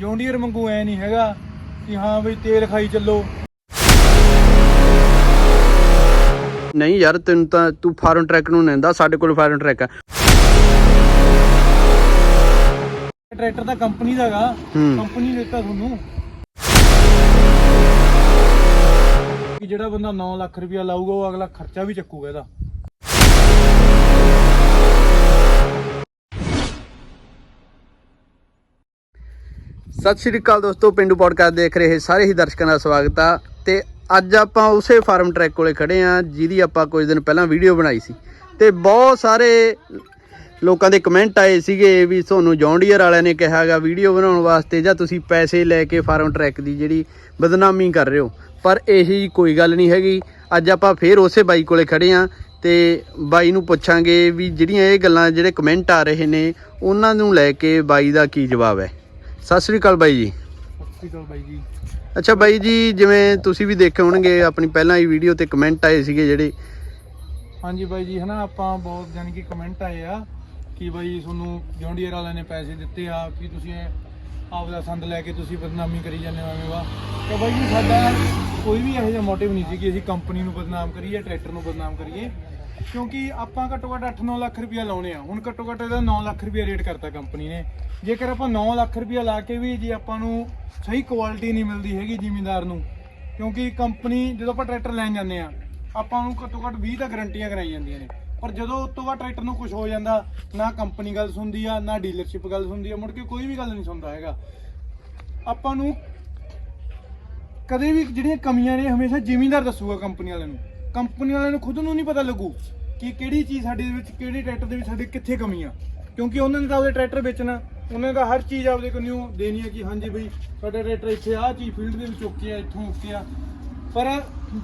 John Deere ਵਾਂਗੂ ਐ ਨਹੀਂ ਹੈਗਾ ਕਿ ਹਾਂ ਬਈ ਤੇਲ ਖਾਈ ਚੱਲੋ। ਨਹੀਂ ਯਾਰ ਤੈਨੂੰ ਤਾਂ ਤੂੰ ਫਾਰਮ ਟਰੈਕ ਨੂੰ ਲੈਂਦਾ ਸਾਡੇ ਕੋਲ ਫਾਰਮ ਟਰੈਕ ਆ। ਟਰੈਕਟਰ ਤਾਂ ਕੰਪਨੀ ਦਾ ਹੈਗਾ। ਹੂੰ। ਕੰਪਨੀ ਨੇ ਦਿੱਤਾ ਤੁਹਾਨੂੰ। ਕਿ ਜਿਹੜਾ ਬੰਦਾ 9 ਲੱਖ ਰੁਪਇਆ ਲਾਊਗਾ ਉਹ ਅਗਲਾ ਖਰਚਾ ਵੀ ਚੱਕੂਗਾ ਇਹਦਾ। ਸਤਿ ਸ਼੍ਰੀ ਅਕਾਲ ਦੋਸਤੋ, ਪਿੰਡੂ ਪੋਡਕਾਸਟ ਦੇਖ ਰਹੇ ਸਾਰੇ ਹੀ ਦਰਸ਼ਕਾਂ ਦਾ ਸਵਾਗਤ ਆ। ਤੇ ਅੱਜ ਆਪਾਂ ਉਸੇ ਫਾਰਮ ਟਰੈਕ ਕੋਲੇ ਖੜੇ ਆ, ਜਿਹਦੀ ਆਪਾਂ ਕੁਝ ਦਿਨ ਪਹਿਲਾਂ ਵੀਡੀਓ ਬਣਾਈ ਸੀ। ਤੇ ਬਹੁਤ ਸਾਰੇ ਲੋਕਾਂ ਦੇ ਕਮੈਂਟ ਆਏ ਸੀਗੇ ਵੀ ਤੁਹਾਨੂੰ ਜੌਂਡੀਅਰ ਵਾਲਿਆਂ ਨੇ ਕਿਹਾਗਾ ਵੀਡੀਓ ਬਣਾਉਣ ਵਾਸਤੇ ਜਾਂ ਤੁਸੀਂ ਪੈਸੇ ਲੈ ਕੇ ਫਾਰਮ ਟਰੈਕ ਦੀ ਜਿਹੜੀ ਬਦਨਾਮੀ ਕਰ ਰਹੇ ਹੋ। ਪਰ ਇਹੀ ਕੋਈ ਗੱਲ ਨਹੀਂ ਹੈਗੀ। ਅੱਜ ਆਪਾਂ ਫੇਰ ਉਸੇ ਬਾਈ ਕੋਲੇ ਖੜੇ ਆ ਤੇ ਬਾਈ ਨੂੰ ਪੁੱਛਾਂਗੇ ਵੀ ਜਿਹੜੀਆਂ ਇਹ ਗੱਲਾਂ ਜਿਹੜੇ ਕਮੈਂਟ ਆ ਰਹੇ ਨੇ, ਉਹਨਾਂ ਨੂੰ ਲੈ ਕੇ ਬਾਈ ਦਾ ਕੀ ਜਵਾਬ ਹੈ। ਸਤਿ ਸ੍ਰੀ ਅਕਾਲ ਬਾਈ ਜੀ। ਸਤਿ ਸ਼੍ਰੀ ਅਕਾਲ ਬਾਈ ਜੀ। ਅੱਛਾ ਬਾਈ ਜੀ ਜਿਵੇਂ ਤੁਸੀਂ ਵੀ ਦੇਖੇ ਹੋਣਗੇ ਆਪਣੀ ਪਹਿਲਾਂ ਹੀ ਵੀਡੀਓ ਤੇ ਕਮੈਂਟ ਆਏ ਸੀਗੇ ਜਿਹੜੇ। ਹਾਂਜੀ ਬਾਈ ਜੀ ਹਨਾ ਆਪਾਂ ਬਹੁਤ ਜਾਨੀ ਕਿ ਕਮੈਂਟ ਆਏ ਆ ਕਿ ਬਾਈ ਤੁਹਾਨੂੰ ਜੌਂਡੀਅਰ ਵਾਲਿਆਂ ਨੇ ਪੈਸੇ ਦਿੱਤੇ ਆ ਕਿ ਤੁਸੀਂ ਆਪਦਾ ਸੰਦ ਲੈ ਕੇ ਤੁਸੀਂ ਬਦਨਾਮੀ ਕਰੀ ਜਾਂਦੇ ਹੋ ਐਵੇਂ ਵਾ। ਤੇ ਬਾਈ ਜੀ ਸਾਡਾ ਕੋਈ ਵੀ ਇਹੋ ਜਿਹਾ ਮੋਟਿਵ ਨਹੀਂ ਸੀ ਕਿ ਅਸੀਂ ਕੰਪਨੀ ਨੂੰ ਬਦਨਾਮ ਕਰੀਏ ਟਰੈਕਟਰ ਨੂੰ ਬਦਨਾਮ ਕਰੀਏ। ਕਿਉਂਕਿ ਆਪਾਂ ਘੱਟੋ ਘੱਟ 8-9 ਲੱਖ ਰੁਪਇਆ ਲਾਉਣੇ ਆ। ਹੁਣ ਘੱਟੋ ਘੱਟ ਇਹਦਾ 9 ਲੱਖ ਰੁਪਇਆ ਰੇਟ ਕਰਤਾ ਕੰਪਨੀ ਨੇ। ਜੇਕਰ ਆਪਾਂ 9 ਲੱਖ ਰੁਪਇਆ ਲਾ ਕੇ ਵੀ ਜੇ ਆਪਾਂ ਨੂੰ ਸਹੀ ਕੁਆਲਿਟੀ ਨਹੀਂ ਮਿਲਦੀ ਹੈਗੀ ਜ਼ਿਮੀਂਦਾਰ ਨੂੰ, ਕਿਉਂਕਿ ਕੰਪਨੀ ਜਦੋਂ ਆਪਾਂ ਟਰੈਕਟਰ ਲੈਣ ਜਾਂਦੇ ਆ, ਆਪਾਂ ਨੂੰ ਘੱਟੋ ਘੱਟ 20 ਤਾਂ ਗਰੰਟੀਆਂ ਕਰਾਈ ਜਾਂਦੀਆਂ ਨੇ। ਪਰ ਜਦੋਂ ਉਸ ਤੋਂ ਬਾਅਦ ਟਰੈਕਟਰ ਨੂੰ ਕੁਝ ਹੋ ਜਾਂਦਾ, ਨਾ ਕੰਪਨੀ ਗੱਲ ਸੁਣਦੀ ਆ, ਨਾ ਡੀਲਰਸ਼ਿਪ ਗੱਲ ਸੁਣਦੀ ਆ, ਮੁੜ ਕੇ ਕੋਈ ਵੀ ਗੱਲ ਨਹੀਂ ਸੁਣਦਾ ਹੈਗਾ। ਆਪਾਂ ਨੂੰ ਕਦੇ ਵੀ ਜਿਹੜੀਆਂ ਕਮੀਆਂ ਨੇ, ਹਮੇਸ਼ਾ ਜ਼ਿਮੀਂਦਾਰ ਦੱਸੂਗਾ ਕੰਪਨੀ ਵਾਲਿਆਂ ਨੂੰ। ਕੰਪਨੀ ਵਾਲਿਆਂ ਨੂੰ ਖੁਦ ਨੂੰ ਨਹੀਂ ਪਤਾ ਲੱਗੂ ਕਿ ਕਿਹੜੀ ਚੀਜ਼ ਸਾਡੇ ਦੇ ਵਿੱਚ, ਕਿਹੜੇ ਟਰੈਕਟਰ ਦੇ ਵਿੱਚ ਸਾਡੇ ਕਿੱਥੇ ਕਮੀ ਆ। ਕਿਉਂਕਿ ਉਹਨਾਂ ਨੇ ਤਾਂ ਆਪਦੇ ਟਰੈਕਟਰ ਵੇਚਣਾ, ਉਹਨਾਂ ਨੇ ਤਾਂ ਹਰ ਚੀਜ਼ ਆਪਦੇ ਕੋਲੋਂ ਦੇਣੀ ਹੈ ਕਿ ਹਾਂਜੀ ਬਈ, ਸਾਡਾ ਟਰੈਕਟਰ ਇੱਥੇ ਆਹ ਚੀਜ਼ ਫੀਲਡ ਦੇ ਵਿੱਚ ਓਕੇ ਆ, ਇੱਥੋਂ ਓਕੇ ਆ। ਪਰ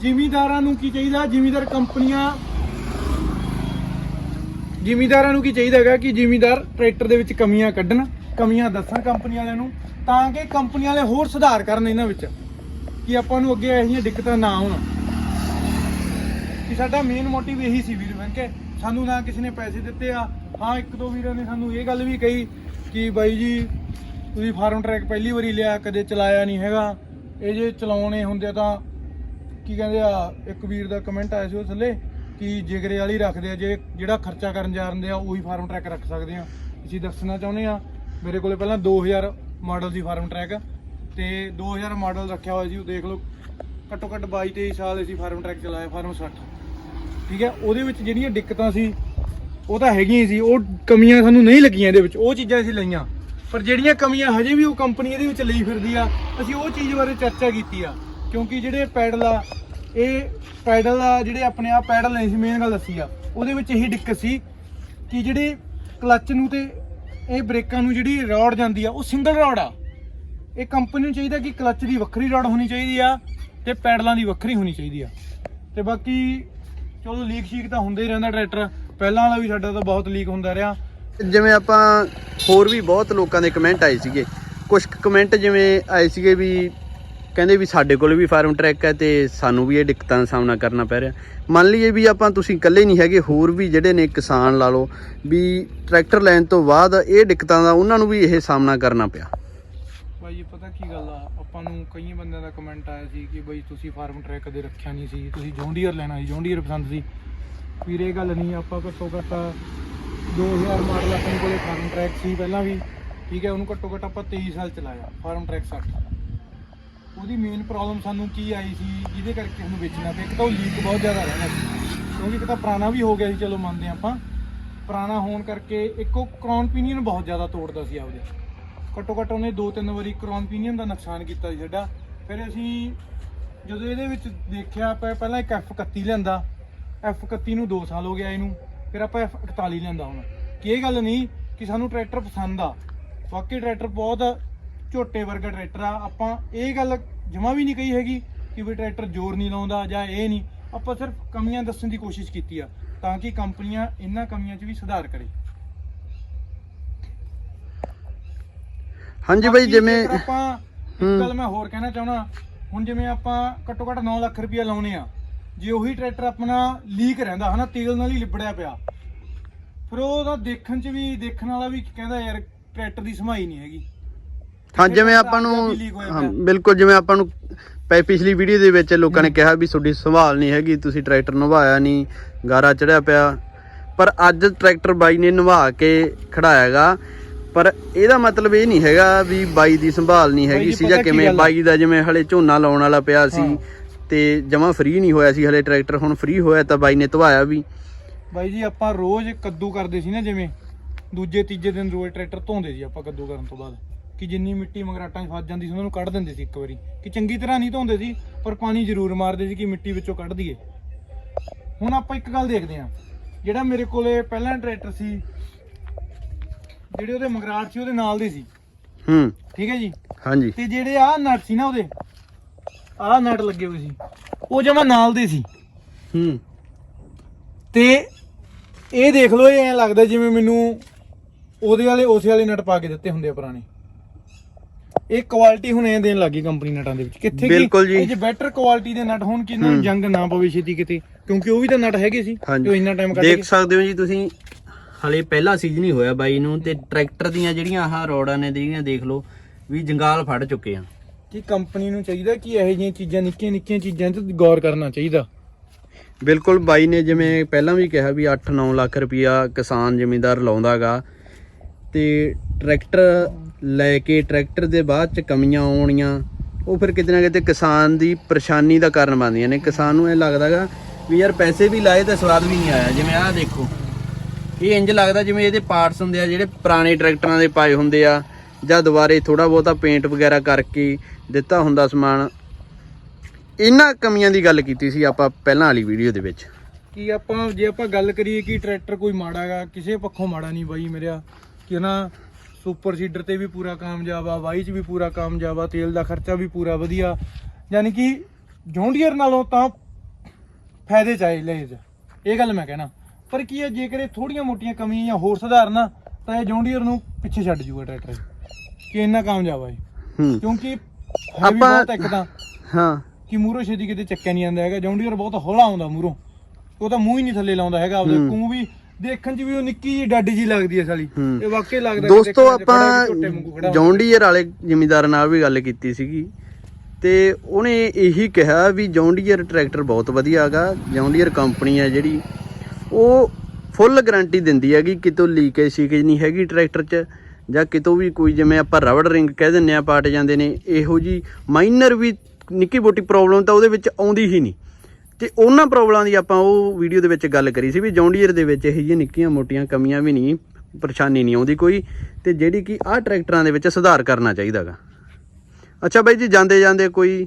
ਜ਼ਿਮੀਦਾਰਾਂ ਨੂੰ ਕੀ ਚਾਹੀਦਾ? ਜ਼ਿਮੀਦਾਰ ਕੰਪਨੀਆਂ, ਜ਼ਿਮੀਦਾਰਾਂ ਨੂੰ ਕੀ ਚਾਹੀਦਾ ਹੈਗਾ ਕਿ ਜ਼ਿਮੀਦਾਰ ਟਰੈਕਟਰ ਦੇ ਵਿੱਚ ਕਮੀਆਂ ਕੱਢਣ, ਕਮੀਆਂ ਦੱਸਣ ਕੰਪਨੀ ਵਾਲਿਆਂ ਨੂੰ, ਤਾਂ ਕਿ ਕੰਪਨੀ ਵਾਲੇ ਹੋਰ ਸੁਧਾਰ ਕਰਨ ਇਹਨਾਂ ਵਿੱਚ, ਕਿ ਆਪਾਂ ਨੂੰ ਅੱਗੇ ਇਹੋ ਜਿਹੀਆਂ ਦਿੱਕਤਾਂ ਨਾ ਆਉਣ। ਕਿ ਸਾਡਾ ਮੇਨ ਮੋਟਿਵ ਇਹੀ ਸੀ ਵੀਰ ਵੰਕੇ ਸਾਨੂੰ ਨਾ ਕਿਸੇ ਨੇ ਪੈਸੇ ਦਿੱਤੇ ਆ। ਹਾਂ, ਇੱਕ ਦੋ ਵੀਰਾਂ ਨੇ ਸਾਨੂੰ ਇਹ ਗੱਲ ਵੀ ਕਹੀ ਕਿ ਬਾਈ ਜੀ, ਤੁਸੀਂ ਫਾਰਮ ਟਰੈਕ ਪਹਿਲੀ ਵਾਰੀ ਲਿਆ, ਕਦੇ ਚਲਾਇਆ ਨਹੀਂ ਹੈਗਾ। ਇਹ ਜੇ ਚਲਾਉਣੇ ਹੁੰਦੇ ਤਾਂ ਕੀ ਕਹਿੰਦੇ ਆ, ਇੱਕ ਵੀਰ ਦਾ ਕਮੈਂਟ ਆਇਆ ਸੀ ਉਹ ਥੱਲੇ ਕਿ ਜਿਗਰੇ ਵਾਲੀ ਰੱਖਦੇ ਆ, ਜੇ ਜਿਹੜਾ ਖਰਚਾ ਕਰਨ ਜਾ ਰਹੇ ਆ, ਉਹੀ ਫਾਰਮ ਟਰੈਕ ਰੱਖ ਸਕਦੇ ਆ। ਅਸੀਂ ਦੱਸਣਾ ਚਾਹੁੰਦੇ ਆ, ਮੇਰੇ ਕੋਲੇ ਪਹਿਲਾਂ 2000 ਮਾਡਲ ਦੀ ਫਾਰਮ ਟਰੈਕ ਤੇ 2000 ਮਾਡਲ ਰੱਖਿਆ ਹੋਇਆ ਸੀ, ਉਹ ਦੇਖ ਲਓ। ਘੱਟੋ ਘੱਟ 22 23 ਸਾਲ ਅਸੀਂ ਫਾਰਮ ਟਰੈਕ ਚਲਾਇਆ, ਫਾਰਮ 60 ਠੀਕ ਹੈ? ਉਹਦੇ ਵਿੱਚ ਜਿਹੜੀਆਂ ਦਿੱਕਤਾਂ ਸੀ, ਉਹ ਤਾਂ ਹੈਗੀਆਂ ਹੀ ਸੀ। ਉਹ ਕਮੀਆਂ ਸਾਨੂੰ ਨਹੀਂ ਲੱਗੀਆਂ ਇਹਦੇ ਵਿੱਚ। ਉਹ ਚੀਜ਼ਾਂ ਅਸੀਂ ਲਈਆਂ। ਪਰ ਜਿਹੜੀਆਂ ਕਮੀਆਂ ਹਜੇ ਵੀ ਉਹ ਕੰਪਨੀ ਇਹਦੇ ਵਿੱਚ ਲਈ ਫਿਰਦੀ ਆ, ਅਸੀਂ ਉਹ ਚੀਜ਼ ਬਾਰੇ ਚਰਚਾ ਕੀਤੀ ਆ। ਕਿਉਂਕਿ ਜਿਹੜੇ ਪੈਡਲ ਆ, ਇਹ ਪੈਡਲ ਆ, ਜਿਹੜੇ ਆਪਣੇ ਆ ਪੈਡਲ ਨਹੀਂ ਸੀ ਮੇਨ ਗੱਲ ਦੱਸੀ ਆ। ਉਹਦੇ ਵਿੱਚ ਇਹੀ ਦਿੱਕਤ ਸੀ ਕਿ ਜਿਹੜੇ ਕਲੱਚ ਨੂੰ ਤੇ ਇਹ ਬ੍ਰੇਕਾਂ ਨੂੰ ਜਿਹੜੀ ਰੋਡ ਜਾਂਦੀ ਆ, ਉਹ ਸਿੰਗਲ ਰੋਡ ਆ। ਇਹ ਕੰਪਨੀ ਨੂੰ ਚਾਹੀਦਾ ਕਿ ਕਲੱਚ ਦੀ ਵੱਖਰੀ ਰੋਡ ਹੋਣੀ ਚਾਹੀਦੀ ਆ ਤੇ ਪੈਡਲਾਂ ਦੀ ਵੱਖਰੀ ਹੋਣੀ ਚਾਹੀਦੀ ਆ। ਤੇ ਬਾਕੀ ਚਲੋ ਲੀਕ ਸ਼ੀਕ ਤਾਂ ਹੁੰਦਾ ਹੀ ਰਹਿੰਦਾ ਟਰੈਕਟਰ ਪਹਿਲਾਂ ਵਾਲਾ ਵੀ ਸਾਡਾ ਤਾਂ ਬਹੁਤ ਲੀਕ ਹੁੰਦਾ ਰਿਹਾ। ਜਿਵੇਂ ਆਪਾਂ ਹੋਰ ਵੀ ਬਹੁਤ ਲੋਕਾਂ ਦੇ ਕਮੈਂਟ ਆਏ ਸੀਗੇ। ਕੁਝ ਕਮੈਂਟ ਜਿਵੇਂ ਆਏ ਸੀਗੇ ਵੀ ਕਹਿੰਦੇ ਵੀ ਸਾਡੇ ਕੋਲ ਵੀ ਫਾਰਮ ਟਰੈਕ ਹੈ ਤੇ ਸਾਨੂੰ ਵੀ ਇਹ ਦਿੱਕਤਾਂ ਦਾ ਸਾਹਮਣਾ ਕਰਨਾ ਪੈ ਰਿਹਾ। ਮੰਨ ਲਈਏ ਵੀ ਆਪਾਂ ਤੁਸੀਂ ਇਕੱਲੇ ਨਹੀਂ ਹੈਗੇ, ਹੋਰ ਵੀ ਜਿਹੜੇ ਨੇ ਕਿਸਾਨ ਲਾ ਲਓ ਵੀ ਟਰੈਕਟਰ ਲੈਣ ਤੋਂ ਬਾਅਦ ਇਹ ਦਿੱਕਤਾਂ ਦਾ ਉਹਨਾਂ ਨੂੰ ਵੀ ਇਹ ਸਾਹਮਣਾ ਕਰਨਾ ਪਿਆ। ਬਾਈ ਜੀ ਪਤਾ ਕੀ ਗੱਲ ਆ? ਆਪਾਂ ਨੂੰ ਕਈ ਬੰਦਿਆਂ ਦਾ ਕਮੈਂਟ ਆਇਆ ਸੀ ਕਿ ਬਈ, ਤੁਸੀਂ ਫਾਰਮ ਟਰੈਕ ਕਦੇ ਰੱਖਿਆ ਨਹੀਂ ਸੀ। ਤੁਸੀਂ ਜੌਂਡੀਅਰ ਲੈਣਾ ਸੀ ਜੌਂਡੀਅਰ ਪਸੰਦ ਸੀ। ਵੀਰ, ਇਹ ਗੱਲ ਨਹੀਂ, ਆਪਾਂ ਘੱਟੋ ਘੱਟ 2000 ਮਾਡਲ ਆਪਣੇ ਕੋਲੇ ਫਾਰਮ ਟਰੈਕ ਸੀ ਪਹਿਲਾਂ ਵੀ। ਠੀਕ ਹੈ, ਉਹਨੂੰ ਘੱਟੋ ਘੱਟ ਆਪਾਂ 23 ਸਾਲ ਚਲਾਇਆ ਫਾਰਮ ਟਰੈਕ 60 ਉਹਦੀ ਮੇਨ ਪ੍ਰੋਬਲਮ ਸਾਨੂੰ ਕੀ ਆਈ ਸੀ, ਜਿਹਦੇ ਕਰਕੇ ਉਹਨੂੰ ਵੇਚਣਾ ਪਿਆ। ਇੱਕ ਤਾਂ ਉਹ ਲੀਕ ਬਹੁਤ ਜ਼ਿਆਦਾ ਰਹਿਣਾ ਸੀ। ਕਿਉਂਕਿ ਇੱਕ ਤਾਂ ਪੁਰਾਣਾ ਵੀ ਹੋ ਗਿਆ ਸੀ, ਚਲੋ ਮੰਨਦੇ ਹਾਂ ਆਪਾਂ। ਪੁਰਾਣਾ ਹੋਣ ਕਰਕੇ ਇੱਕ ਉਹ ਕ੍ਰੌਨ ਪੀਨੀਅਨ ਬਹੁਤ ਜ਼ਿਆਦਾ ਤੋੜਦਾ ਸੀ ਆਪਦੇ। ਘੱਟੋ ਘੱਟ ਉਹਨੇ ਦੋ ਤਿੰਨ ਵਾਰੀ ਕ੍ਰੌਨ ਪੀਨੀਅਨ ਦਾ ਨੁਕਸਾਨ ਕੀਤਾ ਸੀ ਸਾਡਾ। ਫਿਰ ਅਸੀਂ ਜਦੋਂ ਇਹਦੇ ਵਿੱਚ ਦੇਖਿਆ, ਆਪਾਂ ਪਹਿਲਾਂ ਇੱਕ F31 ਲਿਆਂਦਾ। F31 ਨੂੰ 2 ਸਾਲ ਹੋ ਗਿਆ ਇਹਨੂੰ। ਫਿਰ ਆਪਾਂ F41 ਲਿਆਂਦਾ ਹੁਣ। ਕਿ ਇਹ ਗੱਲ ਨਹੀਂ ਕਿ ਸਾਨੂੰ ਟਰੈਕਟਰ ਪਸੰਦ ਆ। ਵਾਕਈ ਟਰੈਕਟਰ ਬਹੁਤ ਝੋਟੇ ਵਰਗਾ ਟਰੈਕਟਰ ਆ। ਆਪਾਂ ਇਹ ਗੱਲ ਜਮਾ ਵੀ ਨਹੀਂ ਕਹੀ ਹੈਗੀ ਕਿ ਵੀ ਟਰੈਕਟਰ ਜ਼ੋਰ ਨਹੀਂ ਲਾਉਂਦਾ ਜਾਂ ਇਹ ਨਹੀਂ। ਆਪਾਂ ਸਿਰਫ ਕਮੀਆਂ ਦੱਸਣ ਦੀ ਕੋਸ਼ਿਸ਼ ਕੀਤੀ ਆ ਤਾਂ ਕਿ ਕੰਪਨੀਆਂ ਇਹਨਾਂ ਕਮੀਆਂ 'ਚ ਵੀ ਸੁਧਾਰ ਕਰੇ। ਹਾਂਜੀ ਬਾਈ ਬਾਕੀ ਜਿਵੇਂ ਜੇਕਰ ਆਪਾਂ ਇੱਕ। ਗੱਲ ਮੈਂ ਹੋਰ ਕਹਿਣਾ ਚਾਹਣਾ ਹੁਣ ਜਿਵੇਂ ਆਪਾਂ ਘੱਟੋ ਘੱਟ 9 ਲੱਖ ਰੁਪਇਆ ਲਾਉਨੇ ਆ ਜੇ ਉਹੀ ਟਰੈਕਟਰ ਆਪਣਾ ਲੀਕ ਰਹਿੰਦਾ ਹਨਾ ਤੇਲ ਨਾਲ ਹੀ ਲਿਬੜਿਆ ਪਿਆ ਫਿਰ ਉਹਦਾ ਦੇਖਣ 'ਚ ਵੀ ਦੇਖਣ ਵਾਲਾ ਵੀ ਕਹਿੰਦਾ ਯਾਰ ਟਰੈਕਟਰ ਦੀ ਸਮਾਈ ਨਹੀਂ ਹੈਗੀ। ਹਾਂ ਜਿਵੇਂ ਆਪਾਂ ਨੂੰ ਹਾਂ ਬਿਲਕੁਲ ਜਿਵੇਂ ਆਪਾਂ ਨੂੰ ਪੈ ਪਿਛਲੀ ਵੀਡੀਓ ਦੇ ਵਿੱਚ ਲੋਕਾਂ ਨੇ ਕਿਹਾ ਵੀ ਤੁਹਾਡੀ ਸੰਭਾਲ ਨਹੀਂ ਹੈਗੀ ਤੁਸੀਂ ਟਰੈਕਟਰ ਨਿਭਾਇਆ ਨਹੀਂ ਗਾਰਾ ਚੜਿਆ ਪਿਆ। ਪਰ ਅੱਜ ਟਰੈਕਟਰ ਬਾਈ ਨੇ ਨਿਭਾ ਕੇ ਖੜਾਇਆਗਾ ਪਰ ਇਹਦਾ ਮਤਲਬ ਇਹ ਨਹੀਂ ਹੈਗਾ ਵੀ ਬਾਈ ਦੀ ਸੰਭਾਲ ਨਹੀਂ ਹੈਗੀ ਸੀ ਜਾਂ ਕਿਵੇਂ? ਬਾਈ ਦਾ ਜਿਵੇਂ ਹਲੇ ਝੋਨਾ ਲਾਉਣ ਵਾਲਾ ਪਿਆ ਸੀ। ਤੇ ਜਮਾ ਫ੍ਰੀ ਨਹੀਂ ਹੋਇਆ ਸੀ ਹਲੇ ਟਰੈਕਟਰ ਹੁਣ ਫ੍ਰੀ ਹੋਇਆ ਤਾਂ ਬਾਈ ਨੇ ਧਵਾਇਆ ਵੀ। ਬਾਈ ਜੀ ਆਪਾਂ ਰੋਜ਼ ਕੱਦੂ ਕਰਦੇ ਸੀ ਨਾ ਜਿਵੇਂ ਦੂਜੇ ਤੀਜੇ ਦਿਨ ਰੋਜ਼ ਟਰੈਕਟਰ ਧੋਂਦੇ ਸੀ ਆਪਾਂ ਕੱਦੂ ਕਰਨ ਤੋਂ ਬਾਅਦ। ਕਿ ਜਿੰਨੀ ਮਿੱਟੀ ਮਗਰਾਟਾਂ 'ਚ ਫਸ ਜਾਂਦੀ ਸੀ ਉਹਨਾਂ ਨੂੰ ਕੱਢ ਦਿੰਦੇ ਸੀ ਇੱਕ ਵਾਰੀ। ਕਿ ਚੰਗੀ ਤਰ੍ਹਾਂ ਨਹੀਂ ਧੋਂਦੇ ਸੀ ਪਰ ਪਾਣੀ ਜ਼ਰੂਰ ਮਾਰਦੇ ਸੀ ਕਿ ਮਿੱਟੀ ਵਿੱਚੋਂ ਕੱਢ ਦਈਏ। ਹੁਣ ਆਪਾਂ ਇੱਕ ਗੱਲ ਦੇਖਦੇ ਹਾਂ। ਜਿਹੜਾ ਮੇਰੇ ਕੋਲੇ ਪਹਿਲਾਂ ਟਰੈਕਟਰ ਸੀ ਜਿਹੜੇ ਉਹਦੇ ਮਗਰਾਟ ਸੀ ਉਹਦੇ ਨਾਲ ਦੇ ਸੀ। ਹੂੰ। ਠੀਕ ਹੈ ਜੀ? ਹਾਂਜੀ। ਤੇ ਜਿਹੜੇ ਆਹ ਨਟ ਸੀ ਨਾ ਉਹਦੇ ਆਹ ਨਟ ਲੱਗੇ ਹੋਏ ਸੀ ਉਹ ਜਮਾ ਨਾਲ ਦੇ ਸੀ। ਹੂੰ। ਤੇ ਇਹ ਦੇਖ ਲਓ ਇਹ ਐਂ ਲੱਗਦਾ ਜਿਵੇਂ ਮੈਨੂੰ ਉਹਦੇ ਵਾਲੇ ਉਸੇ ਵਾਲੇ ਨਟ ਪਾ ਕੇ ਦਿੱਤੇ ਹੁੰਦੇ ਆ ਪੁਰਾਣੇ। ਇਹ ਕੁਆਲਿਟੀ ਹੁਣ ਐਂ ਦੇਣ ਲੱਗੀ ਕੰਪਨੀ ਨਟਾਂ ਦੇ ਵਿੱਚ। ਕਿੱਥੇ ਕੀ? ਜੀ। ਜੇ ਬੈਟਰ ਕੁਆਲਿਟੀ ਦੇ ਨਟ ਹੋਣ ਕਿ ਇਹਨਾਂ ਨੂੰ। ਜੰਗ ਨਾ ਪਵੇ ਛੇਤੀ ਕਿਤੇ ਕਿਉਂਕਿ ਉਹ ਵੀ ਤਾਂ ਨਟ ਹੈਗੇ ਸੀ ਉਹ ਇੰਨਾ ਟਾਈਮ ਕੱਢ ਦੇਖ ਸਕਦੇ ਹੋ ਜੀ ਤੁਸੀਂ ਹਲੇ ਪਹਿਲਾ ਸੀਜ਼ਨ ਹੀ ਹੋਇਆ ਬਾਈ ਨੂੰ ਤੇ ਟਰੈਕਟਰ ਦੀਆਂ ਜਿਹੜੀਆਂ ਆਹ ਰੋਡਾਂ ਨੇ ਜਿਹੜੀਆਂ ਦੇਖ ਲਓ ਵੀ ਜੰਗਾਲ ਫੜ ਚੁੱਕੇ ਆ। ਕਿ ਕੰਪਨੀ ਨੂੰ ਚਾਹੀਦਾ ਕਿ ਇਹੋ ਜਿਹੀਆਂ ਚੀਜ਼ਾਂ ਨਿੱਕੀਆਂ ਨਿੱਕੀਆਂ ਚੀਜ਼ਾਂ ਤੇ ਗੌਰ ਕਰਨਾ ਚਾਹੀਦਾ? ਬਿਲਕੁਲ ਬਾਈ ਨੇ ਜਿਵੇਂ ਪਹਿਲਾਂ ਵੀ ਕਿਹਾ ਵੀ 8-9 ਲੱਖ ਰੁਪਇਆ ਕਿਸਾਨ ਜ਼ਿਮੀਂਦਾਰ ਲਾਉਂਦਾਗਾ ਤੇ ਟਰੈਕਟਰ ਲੈ ਕੇ ਟਰੈਕਟਰ ਦੇ ਬਾਅਦ ਚ ਕਮੀਆਂ ਆਉਣੀਆਂ ਉਹ ਫਿਰ ਕਿਤੇ ਨਾ ਕਿਤੇ ਕਿਸਾਨ ਦੀ ਪਰੇਸ਼ਾਨੀ ਦਾ ਕਾਰਨ ਬਣਦੀਆਂ ਨੇ। ਕਿਸਾਨ ਨੂੰ ਇਹ ਲੱਗਦਾਗਾ ਵੀ ਯਾਰ ਪੈਸੇ ਵੀ ਲਾਏ ਤੇ ਸਵਾਦ ਵੀ ਨਹੀਂ ਆਇਆ। ਜਿਵੇਂ ਆਹ ਦੇਖੋ ਇਹ ਇੰਜ ਲੱਗਦਾ ਜਿਵੇਂ ਇਹਦੇ ਪਾਰਟਸ ਹੁੰਦੇ ਆ, ਜਿਹੜੇ ਪੁਰਾਣੇ ਟਰੈਕਟਰਾਂ ਦੇ ਪਾਏ ਹੁੰਦੇ ਆ, ਜਾਂ ਦੁਬਾਰੇ ਥੋੜਾ ਬਹੁਤਾ ਪੇਂਟ ਵਗੈਰਾ ਕਰਕੇ ਦਿੱਤਾ ਹੁੰਦਾ ਸਮਾਨ। ਇਹਨਾਂ ਕਮੀਆਂ ਦੀ ਗੱਲ ਕੀਤੀ ਸੀ ਆਪਾਂ ਪਹਿਲਾਂ ਵਾਲੀ ਵੀਡੀਓ ਦੇ ਵਿੱਚ। ਕਿ ਆਪਾਂ, ਜੇ ਆਪਾਂ ਗੱਲ ਕਰੀਏ ਕਿ ਟਰੈਕਟਰ ਕੋਈ ਮਾੜਾਗਾ ਕਿਸੇ ਪੱਖੋਂ ਮਾੜਾ ਨਹੀਂ ਬਾਈ ਮੇਰਿਆ ਕਿ ਨਾ ਸੁਪਰ ਸੀਡਰ ਤੇ ਵੀ ਪੂਰਾ ਕਾਮਯਾਬ ਆ, ਵਾਈ 'ਚ ਵੀ ਪੂਰਾ ਕਾਮਯਾਬ ਆ, ਤੇਲ ਦਾ ਖਰਚਾ ਵੀ ਪੂਰਾ ਵਧੀਆ, ਯਾਨੀ ਕਿ ਜੌਂਡੀਅਰ ਨਾਲੋਂ ਤਾਂ ਫਾਇਦੇ ਚਾਹੇ ਲੈ ਇਹ 'ਚ। ਇਹ ਗੱਲ ਮੈਂ ਕਹਿਣਾ। ਪਰ ਕੀ ਹੈ ਜੇਕਰ ਇਹ ਥੋੜੀਆਂ ਮੋਟੀਆਂ ਕਮੀਆਂ ਜਾਂ ਹੋਰ ਸੁਧਾਰਨਾ ਤਾਂ ਇਹ ਜੌਂਡੀਅਰ ਨੂੰ ਪਿੱਛੇ ਛੱਡ ਜੂਗਾ ਟਰੈਕਟਰ ਕਿ ਇੰਨਾ ਕਾਮਯਾਬ ਆ ਇਹ। ਹੂੰ। ਕਿਉਂਕਿ ਆਪਾਂ- ਆਪਾਂ ਬਹੁਤ ਇੱਕ ਤਾਂ ਹਾਂ। ਕਿ ਮੂਰੋ ਛੇਤੀ ਕਿਤੇ ਚੱਕਿਆ ਨਹੀਂ ਜਾਂਦਾ ਹੈਗਾ। ਜੌਂਡੀਅਰ ਬਹੁਤ ਹੌਲਾ ਆਉਂਦਾ ਮੂਰੋਂ ਉਹ ਤਾਂ ਮੂੰਹ ਹੀ ਨਹੀਂ ਥੱਲੇ ਲਾਉਂਦਾ ਹੈਗਾ ਆਪਦੇ। ਹੂੰ। ਕੂੰ ਵੀ ਦੇਖਣ 'ਚ ਵੀ ਉਹ ਨਿੱਕੀ ਜਿਹੀ ਡੱਡ ਜੀ ਲੱਗਦੀ ਹੈ ਸਾਲੀ। ਹੂੰ। ਇਹ ਵਾਕਈ ਲੱਗਦਾ ਦੋਸਤੋ ਦੇਖਣ 'ਚ ਖੜਾ ਵੀ ਝੋਟੇ ਵਾਂਗੂ ਆਪਾਂ ਜੌਨ ਡੀਅਰ ਵਾਲੇ ਜ਼ਿਮੀਂਦਾਰ ਨਾਲ ਵੀ ਗੱਲ ਕੀਤੀ ਸੀਗੀ। ਤੇ ਉਹਨੇ ਇਹੀ ਕਿਹਾ ਵੀ ਜੌਨ ਡੀਅਰ ਟਰੈਕਟਰ ਬਹੁਤ ਵਧੀਆ ਹੈਗਾ। ਜੌਨ ਡੀਅਰ ਕੰਪਨੀ ਹੈ ਜਿਹੜੀ। ਉਹ ਫੁੱਲ ਗਾਰੰਟੀ ਦਿੰਦੀ ਹੈਗੀ, ਕਿਤੋਂ ਲੀਕੇਜ ਸੀਕੇਜ ਨਹੀਂ ਹੈਗੀ ਟਰੈਕਟਰ 'ਚ, ਜਾਂ ਕਿਤੋਂ ਵੀ ਕੋਈ ਜਿਵੇਂ ਆਪਾਂ ਰਬੜ ਰਿੰਗ ਕਹਿ ਦਿੰਨੇ ਆ ਪਾਟ ਜਾਂਦੇ ਨੇ, ਇਹੋ ਜੀ ਮਾਈਨਰ ਵੀ ਨਿੱਕੀ ਮੋਟੀ ਪ੍ਰੋਬਲਮ ਤਾਂ ਉਹਦੇ ਵਿੱਚ ਆਉਂਦੀ ਹੀ ਨਹੀਂ। ਤੇ ਉਹਨਾਂ ਪ੍ਰੋਬਲਮਾਂ ਦੀ ਆਪਾਂ ਉਹ ਵੀਡੀਓ ਦੇ ਵਿੱਚ ਗੱਲ ਕਰੀ ਸੀ ਵੀ ਜੌਂਡੀਅਰ ਦੇ ਵਿੱਚ ਇਹ ਜਿਹੀਆਂ ਨਿੱਕੀਆਂ ਮੋਟੀਆਂ ਕਮੀਆਂ ਵੀ ਨਹੀਂ, ਪਰੇਸ਼ਾਨੀ ਨਹੀਂ ਆਉਂਦੀ ਕੋਈ, ਤੇ ਜਿਹੜੀ ਕਿ ਆਹ ਟਰੈਕਟਰਾਂ ਦੇ ਵਿੱਚ ਸੁਧਾਰ ਕਰਨਾ ਚਾਹੀਦਾਗਾ ਅੱਛਾ ਬਾਈ ਜੀ ਜਾਂਦੇ ਜਾਂਦੇ ਕੋਈ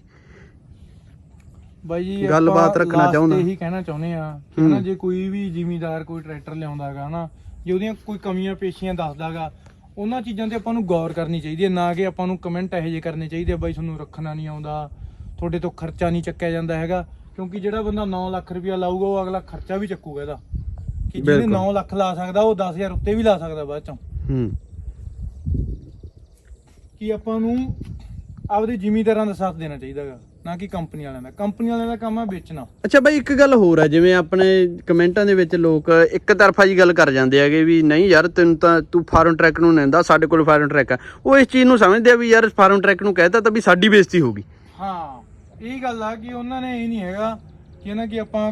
ਬਾਈ ਜੀ ਗੱਲਬਾਤ ਰੱਖਣਾ ਚਾਹੁੰਦਾ। ਇਹੀ ਕਹਿਣਾ ਚਾਹੁੰਦੇ ਆ ਕਿ। ਨਾ ਜੇ ਕੋਈ ਵੀ ਜ਼ਿਮੀਦਾਰ ਕੋਈ ਟਰੈਕਟਰ ਲਿਆਉਂਦਾ ਹੈਗਾ ਨਾ ਜੇ ਉਹਦੀਆਂ ਕੋਈ ਕਮੀਆਂ ਪੇਸ਼ੀਆਂ ਦੱਸਦਾਗਾ ਉਹਨਾਂ ਚੀਜ਼ਾਂ ਤੇ ਆਪਾਂ ਨੂੰ ਗੌਰ ਕਰਨੀ ਚਾਹੀਦੀ ਹੈ ਨਾ ਕਿ ਆਪਾਂ ਨੂੰ ਕਮੈਂਟ ਇਹੋ ਜਿਹੇ ਕਰਨੇ ਚਾਹੀਦੇ ਆ ਬਾਈ ਤੁਹਾਨੂੰ ਰੱਖਣਾ ਨਹੀਂ ਆਉਂਦਾ ਤੁਹਾਡੇ ਤੋਂ ਖਰਚਾ ਨਹੀਂ ਚੱਕਿਆ ਜਾਂਦਾ ਹੈਗਾ ਕਿਉਂਕਿ ਜਿਹੜਾ ਬੰਦਾ 9 ਲੱਖ ਰੁਪਇਆ ਲਾਊਗਾ ਉਹ ਅਗਲਾ ਖਰਚਾ ਵੀ ਚੱਕੂਗਾ ਇਹਦਾ ਕਿ ਜਿਹਨੇ ਬਿਲਕੁਲ। 9 ਲੱਖ ਲਾ ਸਕਦਾ ਉਹ 10000 ਉੱਤੇ ਵੀ ਲਾ ਸਕਦਾ ਬਾਅਦ ਚੋਂ ਹੂੰ ਕਿ ਆਪਾਂ ਨੂੰ ਆਪਦੇ ਜ਼ਿਮੀਦਾਰਾਂ ਦਾ ਸਾਥ ਦੇਣਾ ਚਾਹੀਦਾ ਹੈਗਾ ਨਾ ਕਿ ਕੰਪਨੀ ਵਾਲਿਆਂ ਦਾ। ਕੰਪਨੀ ਵਾਲਿਆਂ ਦਾ ਕੰਮ ਹੈ ਵੇਚਣਾ। ਅੱਛਾ ਬਾਈ ਇੱਕ ਗੱਲ ਹੋਰ ਆ ਜਿਵੇਂ ਆਪਣੇ ਕਮੈਂਟਾਂ ਦੇ ਵਿੱਚ ਲੋਕ ਇੱਕ ਤਰਫਾ ਜੀ ਗੱਲ ਕਰ ਜਾਂਦੇ ਹੈਗੇ ਵੀ ਨਹੀਂ ਯਾਰ ਤੈਨੂੰ ਤਾਂ ਤੂੰ ਫਾਰਮ ਟਰੈਕ ਨੂੰ ਲੈਂਦਾ ਸਾਡੇ ਕੋਲ ਫਾਰਮ ਟਰੈਕ ਆ। ਉਹ ਇਸ ਚੀਜ਼ ਨੂੰ ਸਮਝਦੇ ਆ ਵੀ ਯਾਰ ਫਾਰਮ ਟਰੈਕ ਨੂੰ ਕਹਿਤਾ ਤਾਂ ਵੀ ਸਾਡੀ ਬੇਇੱਜ਼ਤੀ ਹੋਗੀ ਹਾਂ ਇਹ ਗੱਲ ਆ ਕਿ ਉਹਨਾਂ ਨੇ ਇਹ ਨਹੀਂ ਹੈਗਾ ਕਿ ਨਾ ਕਿ ਆਪਾਂ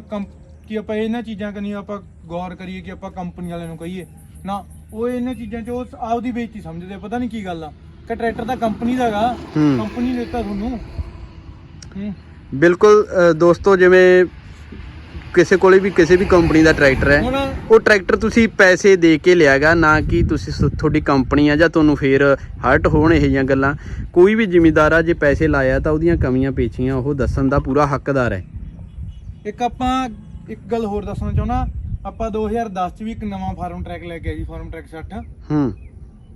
ਕਿ ਆਪਾਂ ਇਹਨਾਂ ਚੀਜ਼ਾਂ ਕਨੀ ਆਪਾਂ ਗੌਰ ਕਰੀਏ ਕਿ ਆਪਾਂ ਕੰਪਨੀ ਵਾਲਿਆਂ ਨੂੰ ਕਹੀਏ। ਨਾ ਉਹ ਇਹਨਾਂ ਚੀਜ਼ਾਂ 'ਚ ਉਹ ਆਪਦੀ ਬੇਇੱਜ਼ਤੀ ਸਮਝਦੇ ਪਤਾ ਨਹੀਂ ਕੀ ਗੱਲ ਆ। ਕਿ ਟਰੈਕਟਰ ਤਾਂ ਕੰਪਨੀ ਦਾ ਹੈਗਾ। ਹੂੰ। ਕੰਪਨੀ ਨੇ ਦਿੱਤਾ ਤੁਹਾਨੂੰ। ਬਿਲਕੁਲ ਅ, ਦੋਸਤੋ ਜਿਵੇਂ ਕਿਸੇ ਕੋਲੇ ਵੀ ਕਿਸੇ ਵੀ ਕੰਪਨੀ ਦਾ ਟਰੈਕਟਰ ਹੈ ਹੁਣ ਉਹ ਟਰੈਕਟਰ ਤੁਸੀਂ ਪੈਸੇ ਦੇ ਕੇ ਲਿਆਗਾ ਨਾ ਕਿ ਤੁਸੀਂ ਸ- ਤੁਹਾਡੀ ਕੰਪਨੀ ਆ ਜਾਂ ਤੁਹਾਨੂੰ ਫੇਰ ਹਰਟ ਹੋਣ ਇਹ ਜਿਹੀਆਂ ਗੱਲਾਂ। ਕੋਈ ਵੀ ਜ਼ਿਮੀਂਦਾਰ ਆ ਜੇ ਪੈਸੇ ਲਾਇਆ ਤਾਂ ਉਹਦੀਆਂ ਕਮੀਆਂ ਪੇਚੀਆਂ ਉਹ ਦੱਸਣ ਦਾ ਪੂਰਾ ਹੱਕਦਾਰ ਹੈ। ਇੱਕ ਆਪਾਂ ਇੱਕ ਗੱਲ ਹੋਰ ਦੱਸਣਾ ਚਾਹੁੰਦਾ। ਆਪਾਂ 2010 ਚ ਵੀ ਇੱਕ ਨਵਾਂ ਫਾਰਮ ਟਰੈਕ ਲੈ ਕੇ ਆਏ ਜੀ ਫਾਰਮ ਟਰੈਕ 60 ਹੂੰ।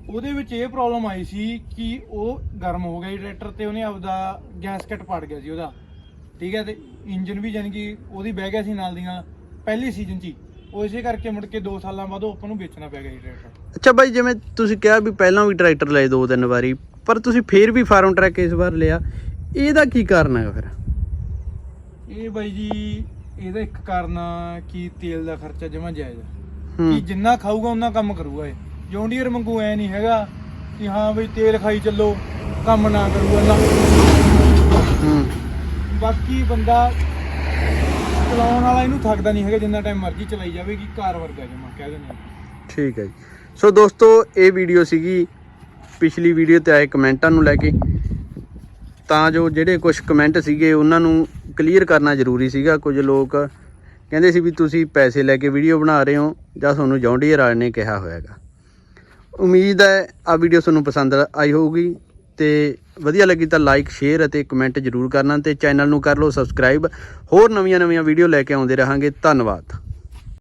ਉਹਦੇ ਵਿੱਚ ਇਹ ਪ੍ਰੋਬਲਮ ਆਈ ਸੀ ਕਿ ਉਹ ਗਰਮ ਹੋ ਗਿਆ ਜੀ ਟਰੈਕਟਰ ਤੇ ਉਹਨੇ ਆਪਦਾ ਗੈਸਕਟ ਪੜ ਗਿਆ ਸੀ ਉਹਦਾ। ਠੀਕ ਹੈ ਤੇ ਇੰਜਨ ਵੀ ਜਾਨੀ ਕਿ ਉਹਦੀ ਬਹਿ ਗਿਆ ਸੀ ਨਾਲ ਦੀ ਨਾਲ ਪਹਿਲੇ ਸੀਜ਼ਨ 'ਚ ਹੀ। ਉਹ ਇਸੇ ਕਰਕੇ ਮੁੜ ਕੇ 2 ਸਾਲਾਂ ਬਾਅਦ ਉਹ ਆਪਾਂ ਨੂੰ ਵੇਚਣਾ ਪਿਆ ਗਿਆ ਜੀ ਟਰੈਕਟਰ ਅੱਛਾ ਬਾਈ ਜਿਵੇਂ ਤੁਸੀਂ ਕਿਹਾ ਵੀ ਪਹਿਲਾਂ ਵੀ ਟਰੈਕਟਰ ਲਏ ਦੋ ਤਿੰਨ ਵਾਰੀ ਪਰ ਤੁਸੀਂ ਫੇਰ ਵੀ ਫਾਰਮ ਟਰੈਕ ਇਸ ਵਾਰ ਲਿਆ। ਇਹਦਾ ਕੀ ਕਾਰਨ ਹੈ ਫਿਰ? ਇਹ ਬਾਈ ਜੀ ਇਹਦਾ ਇੱਕ ਕਾਰਨ ਆ ਕਿ ਤੇਲ ਦਾ ਖਰਚਾ ਜਮਾ ਜਾਇਜ਼ ਆ। ਹੂੰ। ਕਿ ਜਿੰਨਾ ਖਾਊਗਾ ਉਹਨਾਂ ਕੰਮ ਕਰੂਗਾ ਇਹ। ਜੌਂਡੀਅਰ ਵਾਂਗੂ ਐ ਨਹੀਂ ਹੈਗਾ ਕਿ ਹਾਂ ਬਈ ਤੇਲ ਖਾਈ ਚੱਲੋ, ਕੰਮ ਨਾ ਕਰੂਗਾ ਨਾ ਬਾਕੀ ਬੰਦਾ ਚਲਾਉਣ ਵਾਲਾ ਇਹਨੂੰ ਥੱਕਦਾ ਨਹੀਂ ਹੈਗਾ, ਜਿੰਨਾ ਟਾਈਮ ਮਰਜ਼ੀ ਚਲਾਈ ਜਾਵੇਗੀ ਕਾਰ ਵਰਗਾ ਜਮਾ ਕਹਿ ਦਿੰਦੇ ਠੀਕ ਹੈ ਜੀ। ਸੋ ਦੋਸਤੋ, ਇਹ ਵੀਡੀਓ ਸੀਗੀ। ਪਿਛਲੀ ਵੀਡੀਓ ਤੇ ਆਏ ਕਮੈਂਟਾਂ ਨੂੰ ਲੈ ਕੇ। ਤਾਂ ਜੋ ਜਿਹੜੇ ਕੁਝ ਕਮੈਂਟ ਸੀਗੇ, ਉਹਨਾਂ ਨੂੰ ਕਲੀਅਰ ਕਰਨਾ ਜ਼ਰੂਰੀ ਸੀਗਾ। ਕੁਝ ਲੋਕ ਕਹਿੰਦੇ ਸੀ ਵੀ ਤੁਸੀਂ ਪੈਸੇ ਲੈ ਕੇ ਵੀਡੀਓ ਬਣਾ ਰਹੇ ਹੋ, ਜਾਂ ਤੁਹਾਨੂੰ ਜੌਂਡੀਅਰ ਵਾਲੇ ਨੇ ਕਿਹਾ ਹੋਇਆਗਾ ਉਮੀਦ ਹੈ ਆ ਵੀਡੀਓ ਤੁਹਾਨੂੰ ਪਸੰਦ ਆਈ ਹੋਊਗੀ ਤੇ ਵਧੀਆ ਲੱਗੀ ਤਾਂ ਲਾਈਕ ਸ਼ੇਅਰ ਅਤੇ ਕਮੈਂਟ ਜ਼ਰੂਰ ਕਰਨਾ ਤੇ ਚੈਨਲ ਨੂੰ ਕਰ ਲਓ ਸਬਸਕ੍ਰਾਈਬ ਹੋਰ ਨਵੀਆਂ-ਨਵੀਆਂ ਵੀਡੀਓ ਲੈ ਕੇ ਆਉਂਦੇ ਰਹਾਂਗੇ। ਧੰਨਵਾਦ।